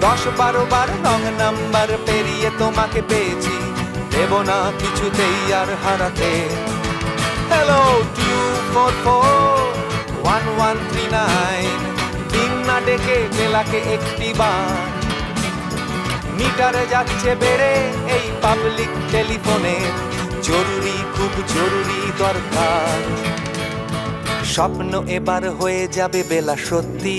দশ বারো বার wrong number পেরিয়ে তোমাকে পেয়েছি। দেব না কিছুতেই আর হারাতে। Hello two four one one three nine দিন না ডেকে বেলাকে একটি বার। মিটারে যাচ্ছে বেড়ে এই পাবলিক টেলিফোনে জরুরি, খুব জরুরি দরকার। স্বপ্ন এবার হয়ে যাবে বেলা সত্যি।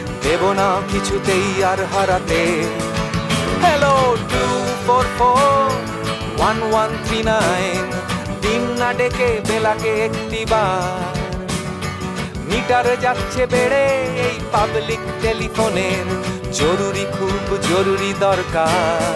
দেব না কিছুতেই আর হারাতে। Hello two four four one one three nine দিন না ডেকে বেলাকে একটি মিটার যাচ্ছে বেড়ে এই পাবলিক টেলিফোনের জরুরি খুব জরুরি দরকার।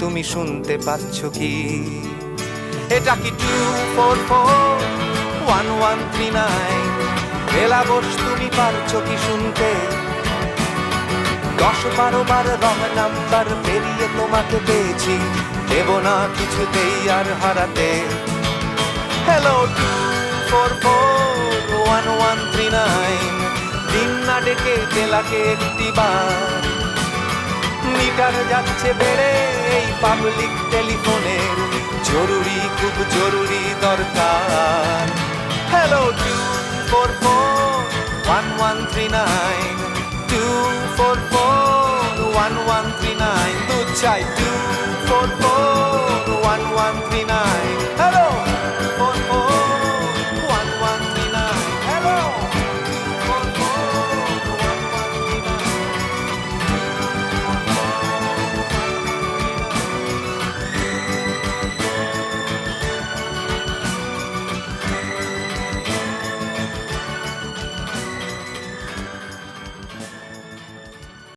তুমি শুনতে পাচ্ছ কি? এটা কি two four four one one three nine Bela Bose তুমি পারছ কি শুনতে? দশ বারো বার রং নাম্বার পেরিয়ে তোমাকে পেয়েছি। দেব না কিছুতেই আর হারাতে। Hello two four four one one three nine দিন না ডেকে একটি বার। মিটার যাচ্ছে বেড়ে এই পাবলিক টেলিফোনের জরুরি, খুব জরুরি দরকার। Hello two four four one one three nine two four four one one three nine দু চাই টু